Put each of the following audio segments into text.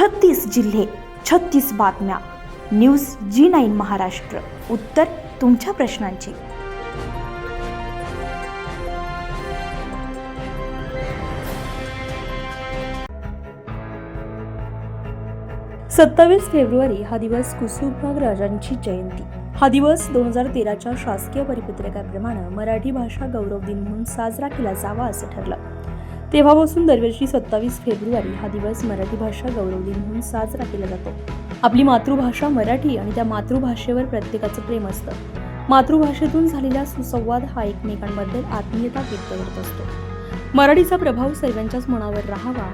छत्तीस जिल्हे छत्तीस बातम्या. News Zee nine Maharashtra. उत्तर तुमच्या प्रश्नांची. सत्तावीस फेब्रुवारी हा दिवस कुसुमबाग राजांची जयंती. हा दिवस दोन हजार तेराच्या शासकीय परिपत्रकाप्रमाणे मराठी भाषा गौरव दिन म्हणून साजरा केला जावा असं ठरलं. तेव्हापासून दरवर्षी सत्तावीस फेब्रुवारी हा दिवस मराठी भाषा गौरव दिन म्हणून साजरा केला जातो. आपली मातृभाषा मराठी आणि त्या मातृभाषेवर प्रत्येकाचं प्रेम असतं. मातृभाषेतून झालेला सुसंवाद हा एकमेकांबद्दल आत्मीयता व्यक्त करत असतो. मराठीचा प्रभाव सर्वांच्याच मनावर राहावा.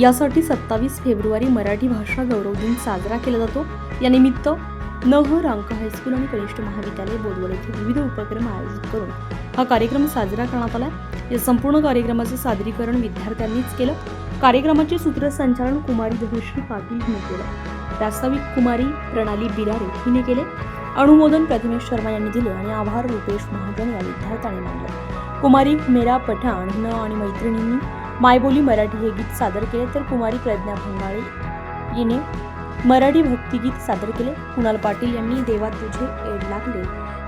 यासाठी सत्तावीस फेब्रुवारी मराठी भाषा गौरव दिन साजरा केला जातो. यानिमित्त निमित्त अंक हायस्कूल आणि कनिष्ठ महाविद्यालय बोदवड येथे विविध उपक्रम आयोजित करून हा कार्यक्रम साजरा करण्यात आला. या संपूर्ण कार्यक्रमाचे सादरीकरण विद्यार्थ्यांनीच केलं. कार्यक्रमाचे सूत्रसंचालन कुमारी धनुश्री पाटील हिने केलं. प्रास्ताविक कुमारी प्रणाली बिरारे हिने केले. अनुमोदन प्रथमेश शर्मा यांनी दिले आणि आभार रुपेश महाजन या विद्यार्थ्याने मानले. कुमारी मेरा पठाण हिनं आणि मैत्रिणींनी मायबोली मराठी हे गीत सादर केले तर कुमारी प्रज्ञा भंगाळे हिने मराठी भक्तिगीत सादर केले. कुणाल पाटील यांनी देवा तुझे एड लागले.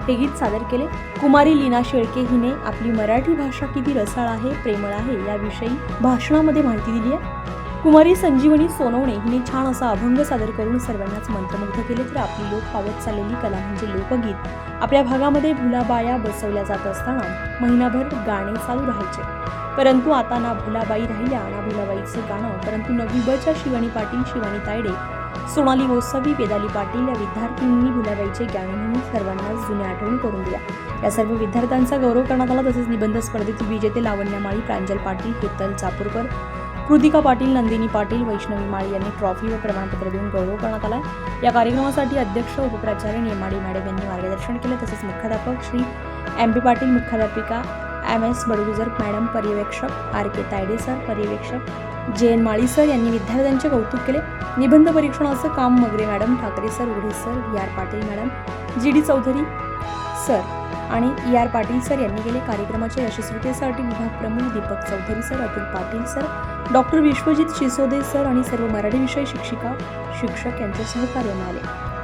हे गीत सादर केले. कुमारी लीना शेळके हिने आपली मराठी भाषा किती रसाळ आहे प्रेमळ आहे याविषयी भाषणामध्ये माहिती दिली आहे. कुमारी संजीवनी सोनवणे हिने छान असा अभंग सादर करून सर्वांनाच मंत्रमुग्ध केले तर आपली लोक पावत चाललेली कला म्हणजे लोकगीत. आपल्या भागामध्ये भुलाबाया बसवल्या जात असताना महिनाभर गाणे चालू राहायचे. परंतु आता ना भुलाबाई राहिल्या ना भुलाबाईचं गाणं परंतु नवीबच्या शिवानी पाटील शिवानी तायडे सोनाली गोसावी वेदाली पाटील या विद्यार्थिनींनी भुलाबाईचे गाणे म्हणून जुन्या आठवणी करून दिल्या. या सर्व विद्यार्थ्यांचा गौरव करण्यात आला तसेच निबंध स्पर्धेतील विजेते लावण्या माळी प्रांजल पाटील हेतल चापूरकर कृतिका पाटील नंदिनी पाटील वैष्णवी माळी यांनी ट्रॉफी व प्रमाणपत्र देऊन गौरव करण्यात आला. या कार्यक्रमासाठी अध्यक्ष उपप्राचार्य नेमाडी मॅडम यांनी मार्गदर्शन केले तसेच मुख्याध्यापक श्री एम बी पाटील मुख्याध्यापिका एम एस बडगुजर मॅडम पर्यवेक्षक आर के तायडे सर पर्यवेक्षक जे एन माळी सर यांनी विद्यार्थ्यांचे कौतुक केले. निबंध परीक्षणाचं काम Magare madam Thackeray sir Ughade sir V R Patil madam G D Chaudhari sir आणि ई आर पाटील सर यांनी केले कार्यक्रमाच्या यशस्वीतेसाठी विभाग प्रमुख Deepak Chaudhari sir Atul Patil sir doctor Vishwajit Shisode sir आणि सर्व मराठी विषय शिक्षिका शिक्षक यांचे सहकार्य मिळाले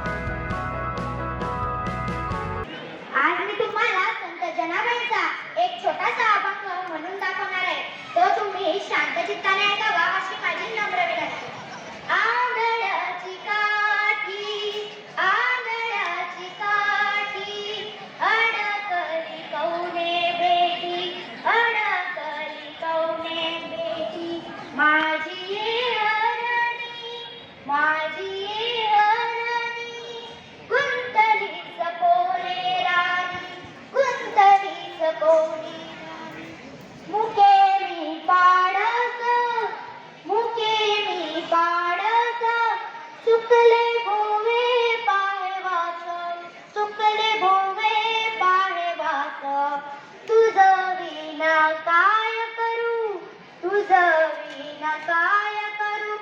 विना काय करू?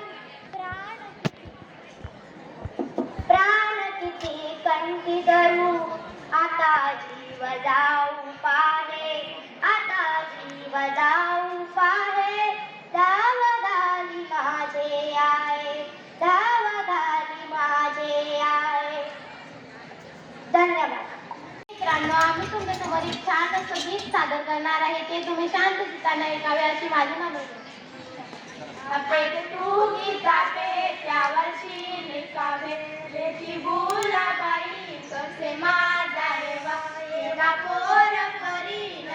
प्राण किती कंठी धरू? आता जीव जाऊ पाहे आता जीव जाऊ पाहे. धाव गाली माझे आहे धाव गाली माझे आहे. धन्यवाद. मित्रांनो आम्ही तुमच्यासमोर एक छान असं गीत सादर करणार आहे. ते तुम्ही शांत ठिकाणी ऐकावे अशी माझी मागणी पेट तू त्या वर्षी निकावे. लेखी भुलाबाई कसे माझा रेवा एका पोर परी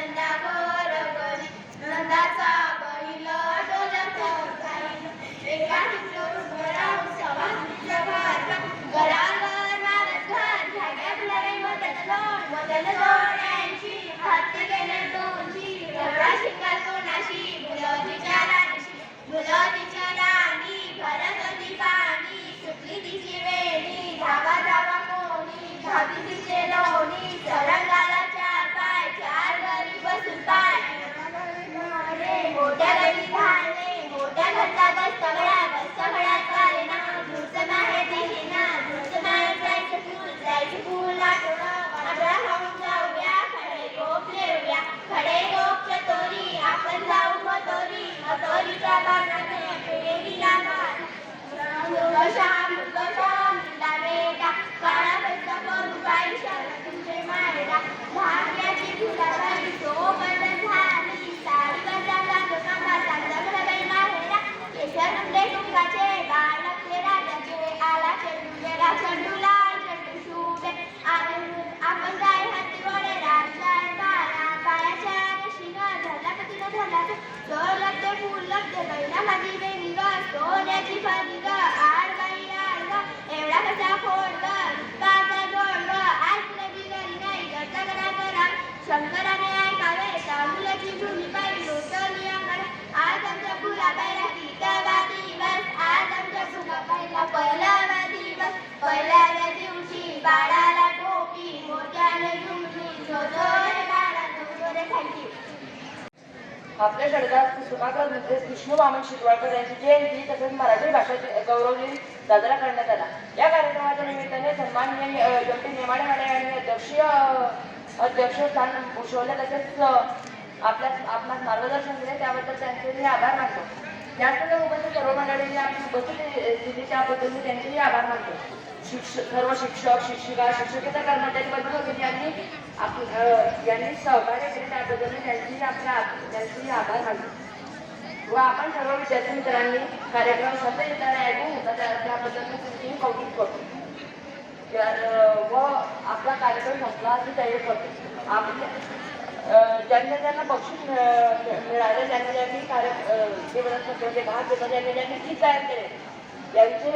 आपल्या षडगात सुधाकर विष्णू वामन शिरवाळकर यांची जयंती तसेच मराठी भाषा दि- गौरव दिन साजरा करण्यात आला. या कार्यक्रमाच्या निमित्ताने सन्माननीय डॉक्टर नेमाडे मॅडम यांनी अध्यक्षीय अध्यक्ष अध्यक्षस्थान भूषवले. तसेच आपल्या आपणास मार्गदर्शन दिले. त्याबद्दल त्यांचे मी आभार मानतो. त्याचबरोबर उपस्थित सर्व मंडळींनी आमची उपस्थित दिली त्याबद्दल मी त्यांचेही आभार मानतो. शिक्षक सर्व शिक्षक शिक्षिका शिक्षकेचा कर्मचारी बंधू यांनी आप यांनी सहकार्य केले त्याबद्दल मी त्यांचेही आपल्या त्यांचेही आभार मानतो. व आपण सर्व विद्यार्थी मित्रांनी कार्यक्रम सत्यजिताने ऐकून होता त्याबद्दल मी तुमचेही कौतुक करतो. व आपला कार्यक्रम संपला अशी तयार करतो. आपल्या ज्यांना ज्यांना बक्षीस मिळालं मिळाले ज्यांना ज्यांनी कार्य अ, भाग घेतला ज्यांनी ज्यांनी गीत तयार केले त्यांचे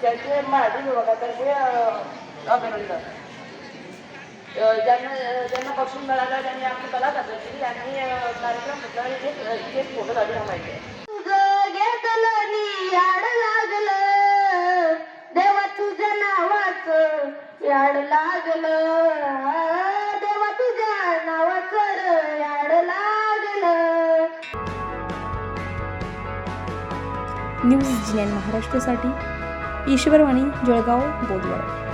त्यांचे मराठी विभागातर्फे अभिनंदन. ज्यांना ज्यांना बक्षीस मिळालं त्यांनी आपली कला प्रदर्शनी यांनी त्यांनी कार्यक्रम घेतला फोटो काढून माहिती आहे. याड लागलं देवा तुझ्या नावाच याड लागलं. न्यूज जिनेन महाराष्ट्रासाठी. ईश्वरवाणी जळगाव बोदवड